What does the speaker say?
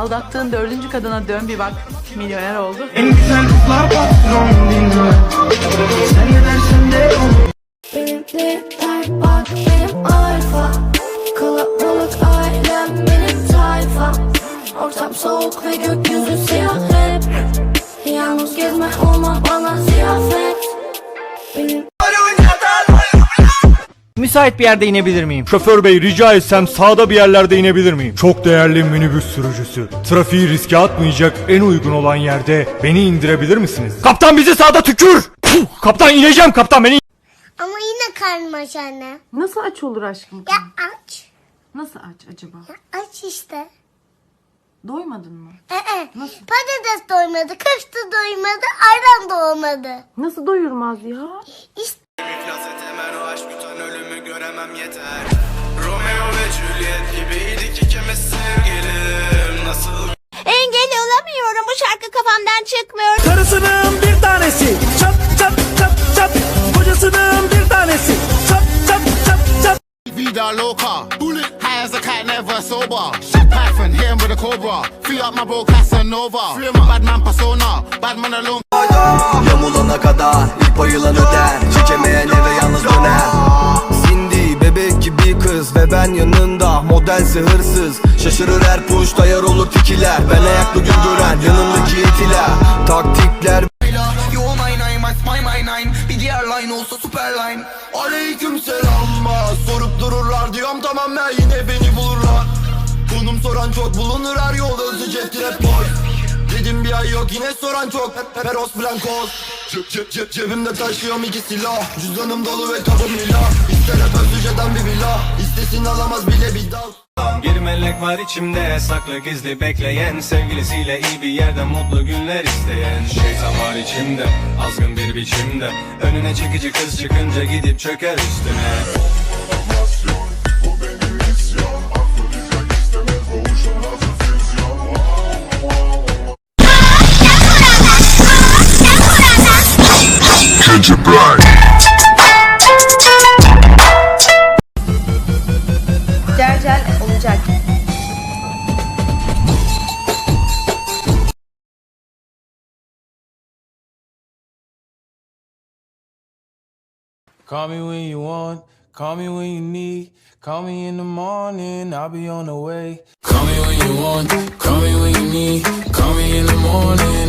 Aldattığın dördüncü kadına dön bir bak. Milyoner oldu. En güzel kızlar patron dinle. Sen ne dersen de olur Benimkiler bak benim alfa. Kalabalık ailem benim tayfa. Ortam soğuk ve gökyüzü siyah hep. Yalnız gezme olma bana ziyafet. Benim Müsait bir yerde inebilir miyim? Şoför bey rica etsem sağda bir yerlerde inebilir miyim? Çok değerli minibüs sürücüsü. Trafiği riske atmayacak en uygun olan yerde beni indirebilir misiniz? Kaptan bizi sağda tükür! Puh, kaptan ineceğim kaptan beni Ama yine karnım aç anne. Nasıl aç olur aşkım? Ya aç. Nasıl aç acaba? Ya aç işte. Doymadın mı? Ee, patates doymadı, köfte doymadı, ayran da olmadı. Nasıl doyurmaz ya? İşte o aşk bütün göremem yeter. Romeo ve Juliet gibiydik ikimiz sevgilim? Nasıl Engel olamıyorum. Bu şarkı kafamdan çıkmıyor. Karısının bir tanesi. Çat çat çat çat. Kocasının bir tanesi. Çat çat çat çat. Vida loca, high as a cat, never sober. Shit Python, hit him with a cobra. Free up my bro Casanova. Free my bad man persona, bad man alone. Yamulana kadar yanında Modelse hırsız Şaşırır her push dayar olur tikiler Ben ayaklı gün gören yanımdaki itiler Taktikler Yo my nine, my my nine. Bir diğer line olsa super line. Aleyküm selam. Sorup dururlar diyorum tamam ben yine beni bulurlar. Konum soran çok bulunur her yolda hızlı cep trap boy. Dedim bir ay yok yine soran çok Peros Blancos Cep cep cep cebimde taşıyorum iki silah. Cüzdanım dolu ve kabım milah İster hep özlüceden bir villa. İstesin alamaz bile bir dal. Bir melek var içimde saklı gizli bekleyen. Sevgilisiyle iyi bir yerde mutlu günler isteyen. Şeytan var içimde azgın bir biçimde. Önüne çekici kız çıkınca gidip çöker üstüne Call me when you want, call me when you need. Call me in the morning, I'll be on the way. Call me when you want, call me when you need. Call me in the morning.